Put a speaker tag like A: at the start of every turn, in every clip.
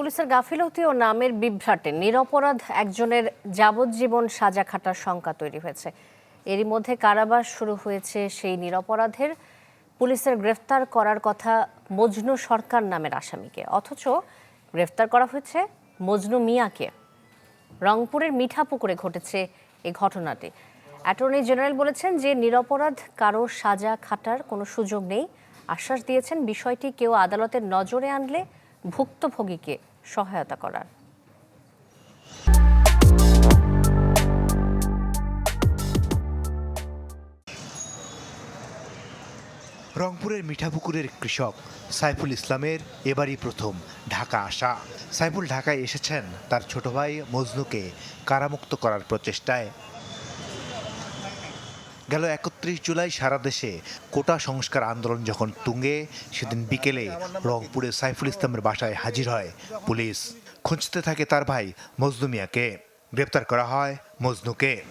A: পুলিশের গাফিলতি ও নামের বিভ্রাটে। নিরপরাধ একজনের যাবজ্জীবন সাজা খাটার শঙ্কা তৈরি হয়েছে। এরই মধ্যে কারাবাস শুরু হয়েছে সেই নিরপরাধের। পুলিশের গ্রেফতার করার কথা মজনু সরকার নামের আসামিকে। অথচ গ্রেফতার করা হয়েছে মজনু মিয়াকে। রংপুরের মিঠাপুকুরে ঘটেছে এই ঘটনাটি। অ্যাটর্নি জেনারেল বলেছেন যে নিরপরাধ কারও সাজা খাটার কোনো সুযোগ নেই। আশ্বাস দিয়েছেন বিষয়টি কেউ আদালতের নজরে আনলে ভুক্তভোগীকে সহায়তা করার।
B: রংপুরের মিঠাপুকুরের কৃষক সাইফুল ইসলামের এবারই প্রথম ঢাকা আসা। সাইফুল ঢাকায় এসেছেন তার ছোট ভাই মজনুকে কারামুক্ত করার প্রচেষ্টায়। গেল একত্রিশ জুলাই সারা দেশে কোটা সংস্কার আন্দোলন যখন তুঙ্গে, সেদিন বিকেলে রংপুরে সাইফুল ইসলামের বাসায় হাজির হয় পুলিশ। খুঁজতে থাকে তার ভাই মজনু মিয়াকে। গ্রেপ্তার করা হয় মজনুকে।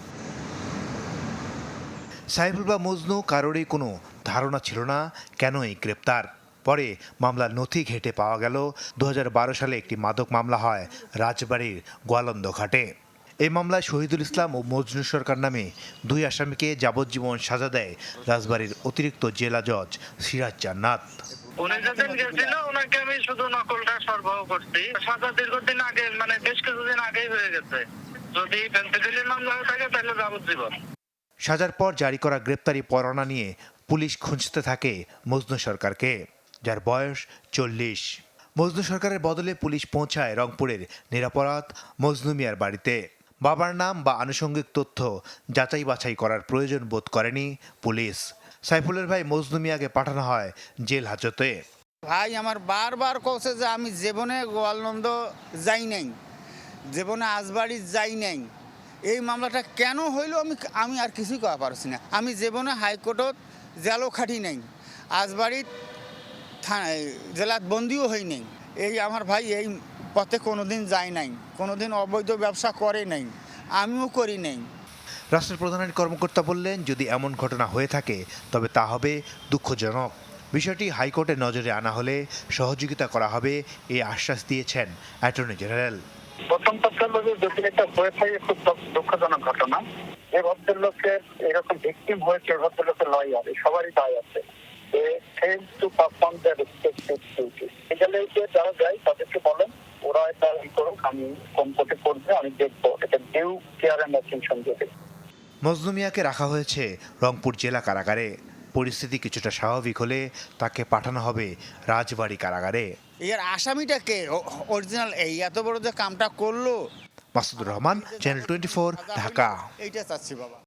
B: সাইফুল বা মজনু কারোরই কোনো ধারণা ছিল না কেন এই গ্রেপ্তার? পরে মামলার নথি ঘেটে পাওয়া গেল। দু হাজার বারো সালে একটি মাদক মামলা হয় রাজবাড়ির গোয়ালন্দ ঘাটে। এই মামলায় শহীদুল ইসলাম ও মজনু সরকার নামে দুই আসামিকে যাবজ্জীবন সাজা দেয় রাজবাড়ির অতিরিক্ত জেলা জজ সিরাজ জান্নাত।
C: উনি যেদিন গেছিল ওনাকে আমি শুধু নকলটা সরবরাহ করছি। সাজা দীর্ঘদিন আগে মানে বেশ কিছুদিন আগেই হয়ে গেছে। যদি মামলা হয়ে থাকে তাহলে যাবজ্জীবন।
B: সাজার পর জারি করা গ্রেপ্তারি পরোয়ানা নিয়ে পুলিশ খুঁজতে থাকে মজনু সরকারকে যার বয়স চল্লিশ। মজনু সরকারের বদলে পুলিশ পৌঁছায় রংপুরের নিরাপরাধ মজনু মিয়ার বাড়িতে। বাবার নাম বা আনুষঙ্গিক তথ্য যাচাই বাছাই করার প্রয়োজন বোধ করেনি পুলিশ। সাইফুলের ভাই মজনু মিয়াকে পাঠানো হয় জেল হাজতে।
D: ভাই, আমার বারবার কছে যে আমি জীবনে গোয়ালনন্দ যাই নাই, জীবনে আজবাড়ি যাই নাই। এই মামলাটা কেন হইল আমি আমি আর কিছুই করা পারছি না। আমি জীবনে হাইকোর্টত জেলও খাটি নাই, আজবাড়িত থানায় জেলাত বন্দিও হই নাই। এই আমার ভাই, এই পথে কোনোদিন যায় নাই কোনোদিন অবৈধ ব্যবসা করে নাই আমিও করি নাই।
B: রাষ্ট্রপ্রধানের কর্মকর্তা বললেন যদি এমন ঘটনা হয়ে থাকে তবে তা হবে দুঃখজনক। বিষয়টি হাইকোর্টের নজরে আনা হলে সহযোগিতা করা হবে এই আশ্বাস দিয়েছেন অ্যাটর্নি জেনারেল।
C: প্রথম যে যদি এটা হয়ে থাকে খুব দুঃখজনক ঘটনা। যে ভদ্রলোকের এরকম ভিকটিম হয়েছে ভদ্রলোকের লয়ার সবারই দায় আছে। Fail to perform the respective duty এখানে যে যারা যায় তাদেরকে বলেন ওরা এটা ই করুক আমি কোন করবে আমি দেখব। এটা ডিউ কেয়ার অ্যান্ড অ্যাটেনশন দেবে।
B: মজনু মিয়াকে রাখা হয়েছে রংপুর জেলা কারাগারে। পরিস্থিতি কিছুটা স্বাভাবিক হলে তাকে পাঠানো হবে রাজবাড়ি কারাগারে।
D: এর আসামিটাকে অরিজিনাল এই এত বড় যে কামটা করল?
B: Masudur Rahman channel twenty Dhaka.
D: এইটা চাচ্ছি বাবা।